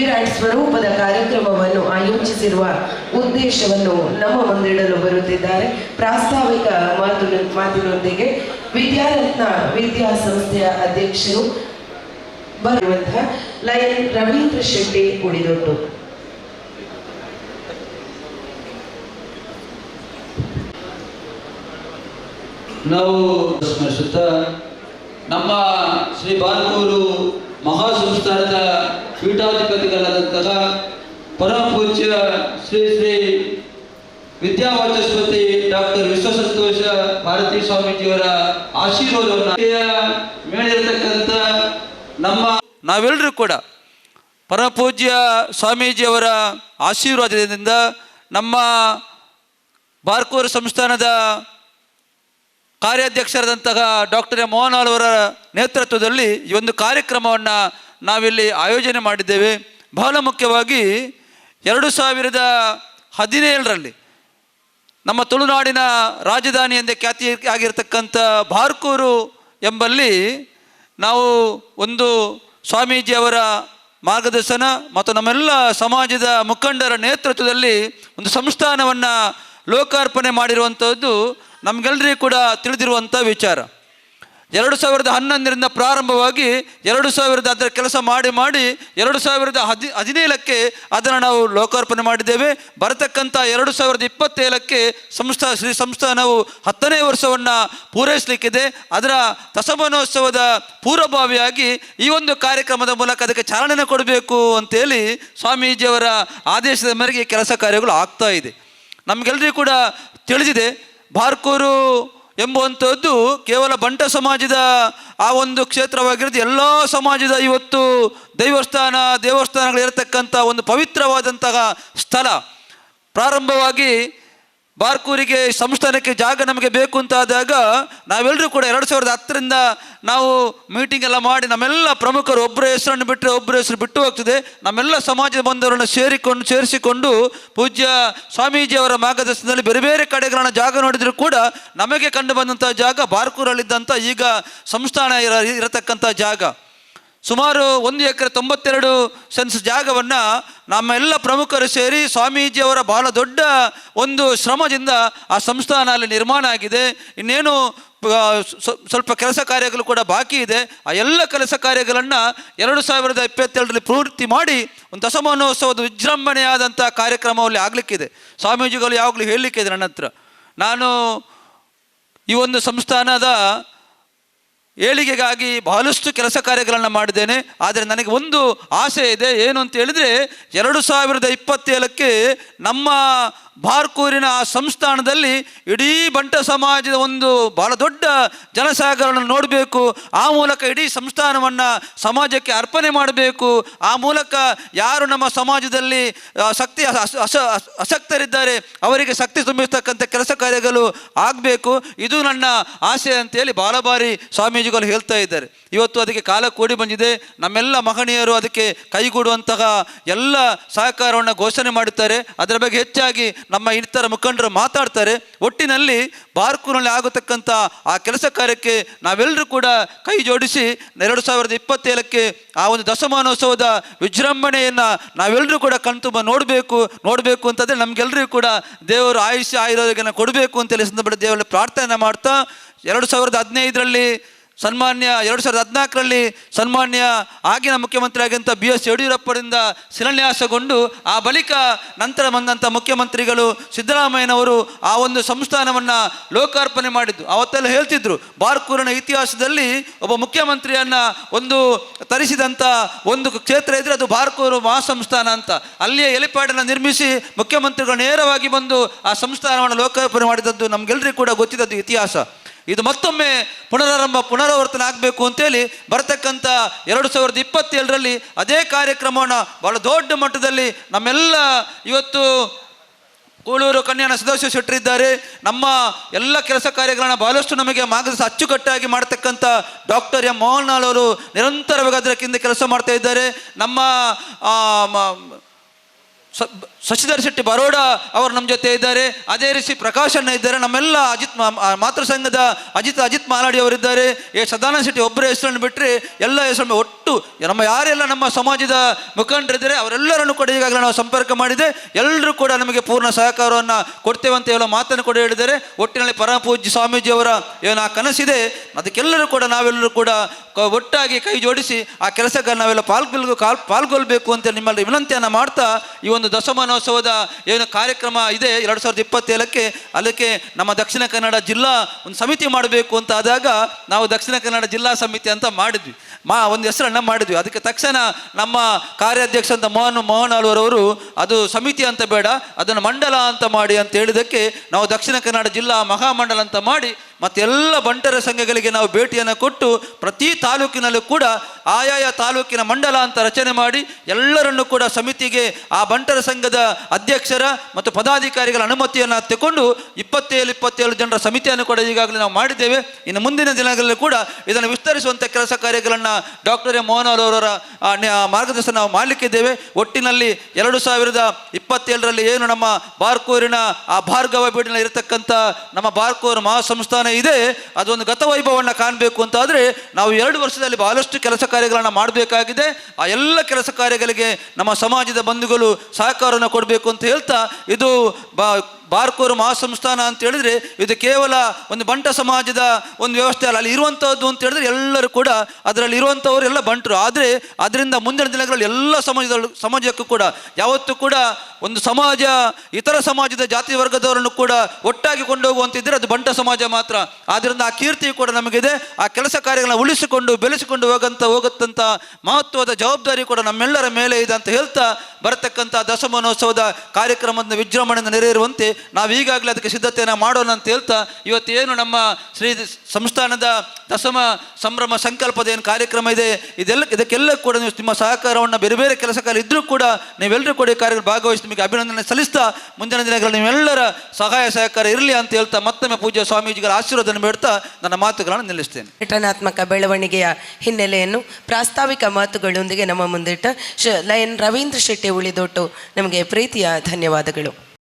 ವಿರಾಟ್ ಸ್ವರೂಪದ ಕಾರ್ಯಕ್ರಮವನ್ನು ಆಯೋಜಿಸಿರುವ ಉದ್ದೇಶವನ್ನು ನಮ್ಮ ಮುಂದಿಡಲು ಬರುತ್ತಿದ್ದಾರೆ. ಪ್ರಾಸ್ತಾವಿಕ ಮಾತು ಮಾತಿನೊಂದಿಗೆ ವಿದ್ಯಾರತ್ನ ವಿದ್ಯಾಸಂಸ್ಥೆಯ ಅಧ್ಯಕ್ಷರು ಬರುವಂತಹ ಲಯನ್ ರವೀಂದ್ರ ಶೆಟ್ಟಿ ಉಳಿದೊಟ್ಟು. ನಾವು ಸ್ಮರಿಸುತ್ತ ನಮ್ಮ ಶ್ರೀ ಬಾಲಕೂರು ಮಹಾಸಂಸ್ಥಾನದ ಪೀಠಾಧಿಪತಿಗಳಾದಂತಹ ಪರಮ ಪೂಜ್ಯ ಶ್ರೀ ಶ್ರೀ ವಿದ್ಯಾವಾಚಸ್ಪತಿ ಡಾಕ್ಟರ್ ವಿಶ್ವಸಂತೋಷ ಭಾರತಿ ಸ್ವಾಮೀಜಿಯವರ ಆಶೀರ್ವಾದವನ್ನು ನಮ್ಮ ನಾವೆಲ್ಲರೂ ಕೂಡ ಪರಮಪೂಜ್ಯ ಸ್ವಾಮೀಜಿಯವರ ಆಶೀರ್ವಾದದಿಂದ ನಮ್ಮ ಬಾರ್ಕೂರು ಸಂಸ್ಥಾನದ ಕಾರ್ಯಾಧ್ಯಕ್ಷರಾದಂತಹ ಡಾಕ್ಟರ್ ಮೋಹನ್ ಅವರ ನೇತೃತ್ವದಲ್ಲಿ ಈ ಒಂದು ಕಾರ್ಯಕ್ರಮವನ್ನು ನಾವಿಲ್ಲಿ ಆಯೋಜನೆ ಮಾಡಿದ್ದೇವೆ. ಬಹಳ ಮುಖ್ಯವಾಗಿ ಎರಡು ಸಾವಿರದ ಹದಿನೇಳರಲ್ಲಿ ನಮ್ಮ ತುಳುನಾಡಿನ ರಾಜಧಾನಿ ಎಂದೇ ಖ್ಯಾತಿ ಆಗಿರತಕ್ಕಂಥ ಬಾರ್ಕೂರು ಎಂಬಲ್ಲಿ ನಾವು ಒಂದು ಸ್ವಾಮೀಜಿಯವರ ಮಾರ್ಗದರ್ಶನ ಮತ್ತು ನಮ್ಮೆಲ್ಲ ಸಮಾಜದ ಮುಖಂಡರ ನೇತೃತ್ವದಲ್ಲಿ ಒಂದು ಸಂಸ್ಥಾನವನ್ನು ಲೋಕಾರ್ಪಣೆ ಮಾಡಿರುವಂಥದ್ದು ನಮಗೆಲ್ಲರಿಗೂ ಕೂಡ ತಿಳಿದಿರುವಂಥ ವಿಚಾರ. ಎರಡು ಸಾವಿರದ ಹನ್ನೊಂದರಿಂದ ಪ್ರಾರಂಭವಾಗಿ ಎರಡು ಸಾವಿರದ ಅದರ ಕೆಲಸ ಮಾಡಿ ಮಾಡಿ ಎರಡು ಸಾವಿರದ ಹದಿ ಹದಿನೇಳಕ್ಕೆ ಅದನ್ನು ನಾವು ಲೋಕಾರ್ಪಣೆ ಮಾಡಿದ್ದೇವೆ. ಬರತಕ್ಕಂಥ ಎರಡು ಸಾವಿರದ ಇಪ್ಪತ್ತೇಳಕ್ಕೆ ಸಂಸ್ಥಾ, ಶ್ರೀ ಸಂಸ್ಥಾನವು ಹತ್ತನೇ ವರ್ಷವನ್ನು ಪೂರೈಸಲಿಕ್ಕಿದೆ. ಅದರ ದಸಮನೋತ್ಸವದ ಪೂರ್ವಭಾವಿಯಾಗಿ ಈ ಒಂದು ಕಾರ್ಯಕ್ರಮದ ಮೂಲಕ ಅದಕ್ಕೆ ಚಾಲನೆ ಕೊಡಬೇಕು ಅಂತೇಳಿ ಸ್ವಾಮೀಜಿಯವರ ಆದೇಶದ ಮೇರೆಗೆ ಕೆಲಸ ಕಾರ್ಯಗಳು ಆಗ್ತಾ ಇದೆ. ನಮಗೆಲ್ಲರಿಗೂ ಕೂಡ ತಿಳಿದಿದೆ. ಬಾರ್ಕೂರು ಎಂಬುವಂಥದ್ದು ಕೇವಲ ಬಂಟ ಸಮಾಜದ ಆ ಒಂದು ಕ್ಷೇತ್ರವಾಗಿರೋದು ಎಲ್ಲ ಸಮಾಜದ ಇವತ್ತು ದೈವಸ್ಥಾನ, ದೇವಸ್ಥಾನಗಳಿರತಕ್ಕಂಥ ಒಂದು ಪವಿತ್ರವಾದಂತಹ ಸ್ಥಳ. ಪ್ರಾರಂಭವಾಗಿ ಬಾರ್ಕೂರಿಗೆ ಸಂಸ್ಥಾನಕ್ಕೆ ಜಾಗ ನಮಗೆ ಬೇಕು ಅಂತ ಆದಾಗ ನಾವೆಲ್ಲರೂ ಕೂಡ ಎರಡು ಸಾವಿರದ ಹತ್ತರಿಂದ ನಾವು ಮೀಟಿಂಗ್ ಎಲ್ಲ ಮಾಡಿ ನಮ್ಮೆಲ್ಲ ಪ್ರಮುಖರು ಒಬ್ಬರ ಹೆಸರನ್ನು ಬಿಟ್ಟರೆ ಒಬ್ಬರ ಹೆಸರು ಬಿಟ್ಟು ಹೋಗ್ತದೆ. ನಮ್ಮೆಲ್ಲ ಸಮಾಜದ ಬಂಧುಗಳನ್ನು ಸೇರಿಕೊಂಡು, ಸೇರಿಸಿಕೊಂಡು ಪೂಜ್ಯ ಸ್ವಾಮೀಜಿಯವರ ಮಾರ್ಗದರ್ಶನದಲ್ಲಿ ಬೇರೆ ಬೇರೆ ಕಡೆಗಳನ್ನ ಜಾಗ ನೋಡಿದರೂ ಕೂಡ ನಮಗೆ ಕಂಡು ಬಂದಂಥ ಜಾಗ ಬಾರ್ಕೂರಲ್ಲಿದ್ದಂಥ ಈಗ ಸಂಸ್ಥಾನ ಇರ ಇರತಕ್ಕಂಥ ಜಾಗ. ಸುಮಾರು ಒಂದು ಎಕರೆ ತೊಂಬತ್ತೆರಡು ಸೆನ್ಸ್ ಜಾಗವನ್ನು ನಮ್ಮೆಲ್ಲ ಪ್ರಮುಖರು ಸೇರಿ ಸ್ವಾಮೀಜಿಯವರ ಬಹಳ ದೊಡ್ಡ ಒಂದು ಶ್ರಮದಿಂದ ಆ ಸಂಸ್ಥಾನ ಅಲ್ಲಿ ನಿರ್ಮಾಣ ಆಗಿದೆ. ಇನ್ನೇನು ಸ್ವಲ್ಪ ಕೆಲಸ ಕಾರ್ಯಗಳು ಕೂಡ ಬಾಕಿ ಇದೆ. ಆ ಎಲ್ಲ ಕೆಲಸ ಕಾರ್ಯಗಳನ್ನು ಎರಡು ಸಾವಿರದ ಇಪ್ಪತ್ತೆರಡರಲ್ಲಿ ಪೂರ್ತಿ ಮಾಡಿ ಒಂದು ದಸಮಾನೋತ್ಸವದ ವಿಜೃಂಭಣೆಯಾದಂಥ ಕಾರ್ಯಕ್ರಮದಲ್ಲಿ ಆಗಲಿಕ್ಕಿದೆ. ಸ್ವಾಮೀಜಿಗಳು ಯಾವಾಗಲೂ ಹೇಳಲಿಕ್ಕಿದೆ ನನ್ನ ಹತ್ರ. ನಾನು ಈ ಒಂದು ಸಂಸ್ಥಾನದ ಏಳಿಗೆಗಾಗಿ ಬಹಳಷ್ಟು ಕೆಲಸ ಕಾರ್ಯಗಳನ್ನು ಮಾಡಿದ್ದೇನೆ, ಆದರೆ ನನಗೆ ಒಂದು ಆಸೆ ಇದೆ, ಏನು ಅಂತ ಹೇಳಿದರೆ ಎರಡು ಸಾವಿರದ ಇಪ್ಪತ್ತೇಳಕ್ಕೆ ನಮ್ಮ ಬಾರ್ಕೂರಿನ ಆ ಸಂಸ್ಥಾನದಲ್ಲಿ ಇಡೀ ಬಂಟ ಸಮಾಜದ ಒಂದು ಬಹಳ ದೊಡ್ಡ ಜನಸಾಗರವನ್ನು ನೋಡಬೇಕು. ಆ ಮೂಲಕ ಇಡೀ ಸಂಸ್ಥಾನವನ್ನು ಸಮಾಜಕ್ಕೆ ಅರ್ಪಣೆ ಮಾಡಬೇಕು. ಆ ಮೂಲಕ ಯಾರು ನಮ್ಮ ಸಮಾಜದಲ್ಲಿ ಶಕ್ತಿ, ಅಸ ಅವರಿಗೆ ಶಕ್ತಿ ತುಂಬಿಸ್ತಕ್ಕಂಥ ಕೆಲಸ ಕಾರ್ಯಗಳು ಆಗಬೇಕು. ಇದು ನನ್ನ ಆಸೆ ಅಂತೇಳಿ ಬಾಲ ಬಾರಿ ಸ್ವಾಮೀಜಿಗಳು ಹೇಳ್ತಾ ಇದ್ದಾರೆ. ಇವತ್ತು ಅದಕ್ಕೆ ಕಾಲ ಕೂಡಿ ಬಂದಿದೆ. ನಮ್ಮೆಲ್ಲ ಮಹನೀಯರು ಅದಕ್ಕೆ ಕೈಗೂಡುವಂತಹ ಎಲ್ಲ ಸಹಕಾರವನ್ನು ಘೋಷಣೆ ಮಾಡುತ್ತಾರೆ. ಅದರ ಬಗ್ಗೆ ಹೆಚ್ಚಾಗಿ ನಮ್ಮ ಇನ್ನಿತರ ಮುಖಂಡರು ಮಾತಾಡ್ತಾರೆ, ಒಟ್ಟಿನಲ್ಲಿ ಬಾರ್ಕೂರಿನಲ್ಲಿ ಆಗತಕ್ಕಂಥ ಆ ಕೆಲಸ ಕಾರ್ಯಕ್ಕೆ ನಾವೆಲ್ಲರೂ ಕೂಡ ಕೈ ಜೋಡಿಸಿ ಎರಡು ಸಾವಿರದ ಇಪ್ಪತ್ತೇಳಕ್ಕೆ ಆ ಒಂದು ದಶಮಾನೋತ್ಸವದ ವಿಜೃಂಭಣೆಯನ್ನು ನಾವೆಲ್ಲರೂ ಕೂಡ ಕಣ್ತುಂಬ ನೋಡಬೇಕು ನೋಡಬೇಕು ಅಂತಂದರೆ ನಮಗೆಲ್ಲರಿಗೂ ಕೂಡ ದೇವರು ಆಯುಷ್ಯ ಆಯುರ್ವೇದಗಳನ್ನು ಕೊಡಬೇಕು ಅಂತೇಳಿ ಸಂದರ್ಭದಲ್ಲಿ ದೇವರಲ್ಲಿ ಪ್ರಾರ್ಥನೆ ಮಾಡ್ತಾ ಎರಡು ಸಾವಿರದ ಹದಿನೈದರಲ್ಲಿ ಸನ್ಮಾನ್ಯ ಎರಡು ಸಾವಿರದ ಹದಿನಾಲ್ಕರಲ್ಲಿ ಸನ್ಮಾನ್ಯ ಆಗಿನ ಮುಖ್ಯಮಂತ್ರಿ ಆಗಿದ್ದಂಥ ಬಿ ಎಸ್ ಯಡಿಯೂರಪ್ಪರಿಂದ ಶಿಲಾನ್ಯಾಸಗೊಂಡು, ಆ ಬಳಿಕ ನಂತರ ಬಂದಂಥ ಮುಖ್ಯಮಂತ್ರಿಗಳು ಸಿದ್ದರಾಮಯ್ಯನವರು ಆ ಒಂದು ಸಂಸ್ಥಾನವನ್ನು ಲೋಕಾರ್ಪಣೆ ಮಾಡಿದ್ದು. ಅವತ್ತೆಲ್ಲ ಹೇಳ್ತಿದ್ರು, ಬಾರ್ಕೂರಿನ ಇತಿಹಾಸದಲ್ಲಿ ಒಬ್ಬ ಮುಖ್ಯಮಂತ್ರಿಯನ್ನು ಒಂದು ತರಿಸಿದಂಥ ಒಂದು ಕ್ಷೇತ್ರ ಇದ್ದರೆ ಅದು ಬಾರ್ಕೂರು ಮಹಾಸಂಸ್ಥಾನ ಅಂತ. ಅಲ್ಲಿಯೇ ಎಲಿಪ್ಯಾಡನ್ನು ನಿರ್ಮಿಸಿ ಮುಖ್ಯಮಂತ್ರಿಗಳು ನೇರವಾಗಿ ಬಂದು ಆ ಸಂಸ್ಥಾನವನ್ನು ಲೋಕಾರ್ಪಣೆ ಮಾಡಿದದ್ದು ನಮಗೆಲ್ಲರಿಗೂ ಕೂಡ ಗೊತ್ತಿದ್ದದ್ದು ಇತಿಹಾಸ. ಇದು ಮತ್ತೊಮ್ಮೆ ಪುನರಾರಂಭ, ಪುನರಾವರ್ತನೆ ಆಗಬೇಕು ಅಂತೇಳಿ ಬರತಕ್ಕಂಥ ಎರಡು ಸಾವಿರದ ಇಪ್ಪತ್ತೇಳರಲ್ಲಿ ಅದೇ ಕಾರ್ಯಕ್ರಮವನ್ನು ಬಹಳ ದೊಡ್ಡ ಮಟ್ಟದಲ್ಲಿ ನಮ್ಮೆಲ್ಲ ಇವತ್ತು ಕೂಳೂರು ಕನ್ಯಾನ ಸದಸ್ಯ ಶೆಟ್ಟರಿದ್ದಾರೆ ನಮ್ಮ ಎಲ್ಲ ಕೆಲಸ ಕಾರ್ಯಗಳನ್ನು ಬಹಳಷ್ಟು ನಮಗೆ ಮಾರ್ಗದರ್ಶನ ಅಚ್ಚುಕಟ್ಟಾಗಿ ಮಾಡ್ತಕ್ಕಂಥ ಡಾಕ್ಟರ್ ಎಂ ಮೋಹನ್ಲಾಲ್ ಅವರು ನಿರಂತರವಾಗಿ ಅದಕ್ಕಿಂತ ಕೆಲಸ ಮಾಡ್ತಾ ಇದ್ದಾರೆ. ನಮ್ಮ ಶಶಿಧರ್ ಶೆಟ್ಟಿ ಬರೋಡ ಅವರು ನಮ್ಮ ಜೊತೆ ಇದ್ದಾರೆ. ಅದೇ ರೀತಿ ಪ್ರಕಾಶ್ ಅಣ್ಣ ಇದ್ದಾರೆ. ನಮ್ಮೆಲ್ಲ ಅಜಿತ್ ಮಾತೃ ಸಂಘದ ಅಜಿತ್ ಅಜಿತ್ ಮಾಲಾಡಿ ಅವರಿದ್ದಾರೆ ಎ ಸದಾನಂದ ಶೆಟ್ಟಿ ಒಬ್ಬರ ಹೆಸರನ್ನು ಬಿಟ್ಟರೆ ಎಲ್ಲ ಹೆಸರನ್ನು ಒಟ್ಟು ನಮ್ಮ ಯಾರೆಲ್ಲ ನಮ್ಮ ಸಮಾಜದ ಮುಖಂಡರಿದ್ದಾರೆ ಅವರೆಲ್ಲರನ್ನು ಕೂಡ ಈಗಾಗಲೇ ನಾವು ಸಂಪರ್ಕ ಮಾಡಿದೆ. ಎಲ್ಲರೂ ಕೂಡ ನಮಗೆ ಪೂರ್ಣ ಸಹಕಾರವನ್ನು ಕೊಡ್ತೇವೆ ಅಂತ ಹೇಳೋ ಮಾತನ್ನು ಕೂಡ ಹೇಳಿದ್ದಾರೆ. ಒಟ್ಟಿನಲ್ಲಿ ಪರಮಪೂಜ್ಯ ಸ್ವಾಮೀಜಿಯವರ ಏನು ಆ ಕನಸಿದೆ. ಅದಕ್ಕೆಲ್ಲರೂ ಕೂಡ ನಾವೆಲ್ಲರೂ ಕೂಡ ಒಟ್ಟಾಗಿ ಕೈ ಜೋಡಿಸಿ ಆ ಕೆಲಸಕ್ಕೆ ನಾವೆಲ್ಲ ಪಾಲ್ಗೊಳ್ಬೇಕು ಕಾಲ್ ಪಾಲ್ಗೊಳ್ಬೇಕು ಅಂತ ನಿಮ್ಮಲ್ಲಿ ವಿನಂತಿಯನ್ನು ಮಾಡ್ತಾ ಈ ಒಂದು ದಶಮಾನೋತ್ಸವದ ಏನು ಕಾರ್ಯಕ್ರಮ ಇದೆ ಎರಡು ಸಾವಿರದ ಇಪ್ಪತ್ತೇಳಕ್ಕೆ ಅದಕ್ಕೆ ನಮ್ಮ ದಕ್ಷಿಣ ಕನ್ನಡ ಜಿಲ್ಲಾ ಒಂದು ಸಮಿತಿ ಮಾಡಬೇಕು ಅಂತ ಆದಾಗ ನಾವು ದಕ್ಷಿಣ ಕನ್ನಡ ಜಿಲ್ಲಾ ಸಮಿತಿ ಅಂತ ಮಾಡಿದ್ವಿ. ಮಾ, ಒಂದು ಹೆಸರನ್ನು ಮಾಡಿದ್ವಿ. ಅದಕ್ಕೆ ತಕ್ಷಣ ನಮ್ಮ ಕಾರ್ಯಾಧ್ಯಕ್ಷ ಅಂತ ಮೋಹನ್ ಮೋಹನ್ ಆಳ್ವರವರು, ಅದು ಸಮಿತಿ ಅಂತ ಬೇಡ, ಅದನ್ನು ಮಂಡಲ ಅಂತ ಮಾಡಿ ಅಂತ ಹೇಳಿದಕ್ಕೆ ನಾವು ದಕ್ಷಿಣ ಕನ್ನಡ ಜಿಲ್ಲಾ ಮಹಾಮಂಡಲ ಅಂತ ಮಾಡಿ ಮತ್ತೆಲ್ಲ ಬಂಟರ ಸಂಘಗಳಿಗೆ ನಾವು ಭೇಟಿಯನ್ನು ಕೊಟ್ಟು ಪ್ರತಿ ತಾಲೂಕಿನಲ್ಲೂ ಕೂಡ ಆಯಾಯ ತಾಲೂಕಿನ ಮಂಡಲ ಅಂತ ರಚನೆ ಮಾಡಿ ಎಲ್ಲರನ್ನು ಕೂಡ ಸಮಿತಿಗೆ ಆ ಬಂಟರ ಸಂಘದ ಅಧ್ಯಕ್ಷರ ಮತ್ತು ಪದಾಧಿಕಾರಿಗಳ ಅನುಮತಿಯನ್ನು ತಗೊಂಡು ಇಪ್ಪತ್ತೇಳು ಇಪ್ಪತ್ತೇಳು ಜನರ ಸಮಿತಿಯನ್ನು ಕೂಡ ಈಗಾಗಲೇ ನಾವು ಮಾಡಿದ್ದೇವೆ. ಇನ್ನು ಮುಂದಿನ ದಿನಗಳಲ್ಲಿ ಕೂಡ ಇದನ್ನು ವಿಸ್ತರಿಸುವಂಥ ಕೆಲಸ ಕಾರ್ಯಗಳನ್ನು ಡಾಕ್ಟರ್ ಎ ಮೋಹನ್ ಅವರವರ ಮಾರ್ಗದರ್ಶನ ನಾವು ಮಾಡಲಿಕ್ಕಿದ್ದೇವೆ. ಒಟ್ಟಿನಲ್ಲಿ ಎರಡು ಸಾವಿರದ ಇಪ್ಪತ್ತೇಳರಲ್ಲಿ ಏನು ನಮ್ಮ ಬಾರ್ಕೂರಿನ, ಆ, ಭಾರ್ಗವ ಬೀಡಿನಲ್ಲಿ ಇರತಕ್ಕಂಥ ನಮ್ಮ ಬಾರ್ಕೂರು ಮಹಾಸಂಸ್ಥಾನ ಇದೆ. ಅದೊಂದು ಗತವೈಭವವನ್ನು ಕಾಣಬೇಕು ಅಂತಾದರೆ ನಾವು ಎರಡು ವರ್ಷದಲ್ಲಿ ಬಹಳಷ್ಟು ಕೆಲಸ ಕಾರ್ಯಗಳನ್ನು ಮಾಡಬೇಕಾಗಿದೆ. ಆ ಎಲ್ಲ ಕೆಲಸ ಕಾರ್ಯಗಳಿಗೆ ನಮ್ಮ ಸಮಾಜದ ಬಂಧುಗಳು ಸಹಕಾರವನ್ನು ಕೊಡಬೇಕು ಅಂತ ಹೇಳ್ತಾ ಇದು ಬಾ ಬಾರ್ಕೂರು ಮಹಾಸಂಸ್ಥಾನ ಅಂತ ಹೇಳಿದ್ರೆ ಇದು ಕೇವಲ ಒಂದು ಬಂಟ ಸಮಾಜದ ಒಂದು ವ್ಯವಸ್ಥೆ ಅಲ್ಲ. ಅಲ್ಲಿ ಇರುವಂಥದ್ದು ಅಂತ ಹೇಳಿದ್ರೆ ಎಲ್ಲರೂ ಕೂಡ ಅದರಲ್ಲಿ ಇರುವಂಥವ್ರು ಎಲ್ಲ ಬಂಟರು. ಆದರೆ ಅದರಿಂದ ಮುಂದಿನ ದಿನಗಳಲ್ಲಿ ಎಲ್ಲ ಸಮಾಜದ ಸಮಾಜಕ್ಕೂ ಕೂಡ, ಯಾವತ್ತೂ ಕೂಡ ಒಂದು ಸಮಾಜ, ಇತರ ಸಮಾಜದ ಜಾತಿ ವರ್ಗದವರನ್ನು ಕೂಡ ಒಟ್ಟಾಗಿ ಕೊಂಡೋಗುವಂತಿದ್ದರೆ ಅದು ಬಂಟ ಸಮಾಜ ಮಾತ್ರ. ಆದ್ದರಿಂದ ಆ ಕೀರ್ತಿ ಕೂಡ ನಮಗಿದೆ. ಆ ಕೆಲಸ ಕಾರ್ಯಗಳನ್ನ ಉಳಿಸಿಕೊಂಡು, ಬೆಳೆಸಿಕೊಂಡು ಹೋಗಂತ, ಹೋಗುತ್ತಂತ ಮಹತ್ವದ ಜವಾಬ್ದಾರಿ ಕೂಡ ನಮ್ಮೆಲ್ಲರ ಮೇಲೆ ಇದೆ ಅಂತ ಹೇಳ್ತಾ ಬರತಕ್ಕಂಥ ದಶಮಾನೋತ್ಸವದ ಕಾರ್ಯಕ್ರಮದ ವಿಜೃಂಭಣೆಯಿಂದ ನೆರವೇರುವಂತೆ ನಾವು ಈಗಾಗಲೇ ಅದಕ್ಕೆ ಸಿದ್ಧತೆಯನ್ನು ಮಾಡೋಣ ಅಂತ ಹೇಳ್ತಾ ಇವತ್ತೇನು ನಮ್ಮ ಶ್ರೀ ಸಂಸ್ಥಾನದ ದಶಮ ಸಂಭ್ರಮ ಸಂಕಲ್ಪದ ಏನು ಕಾರ್ಯಕ್ರಮ ಇದೆ, ಇದೆಲ್ಲ ಇದಕ್ಕೆಲ್ಲ ಕೂಡ ನೀವು ನಿಮ್ಮ ಸಹಕಾರವನ್ನು ಬೇರೆ ಬೇರೆ ಕೆಲಸ ಕಾಲ ಇದ್ರೂ ಕೂಡ ನೀವೆಲ್ಲರೂ ಕೂಡ ಈ ಕಾರ್ಯಕ್ರಮ ಭಾಗವಹಿಸಿ ನಿಮಗೆ ಅಭಿನಂದನೆ ಸಲ್ಲಿಸ್ತಾ ಮುಂದಿನ ದಿನಗಳಲ್ಲಿ ನೀವೆಲ್ಲರ ಸಹಾಯ ಸಹಕಾರ ಇರಲಿ ಅಂತ ಹೇಳ್ತಾ ಮತ್ತೊಮ್ಮೆ ಪೂಜ್ಯ ಸ್ವಾಮೀಜಿಗಳ ಆಶೀರ್ವಾದವನ್ನು ಬೇಡ್ತಾ ನನ್ನ ಮಾತುಗಳನ್ನು ನಿಲ್ಲಿಸ್ತೇನೆ. ಘಟನಾತ್ಮಕ ಬೆಳವಣಿಗೆಯ ಹಿನ್ನೆಲೆಯನ್ನು ಪ್ರಾಸ್ತಾವಿಕ ಮಾತುಗಳೊಂದಿಗೆ ನಮ್ಮ ಮುಂದಿಟ್ಟ ಶ ಲಯನ್ ರವೀಂದ್ರ ಶೆಟ್ಟಿ ಉಳಿದೊಟ್ಟು ನಮಗೆ ಪ್ರೀತಿಯ ಧನ್ಯವಾದಗಳು.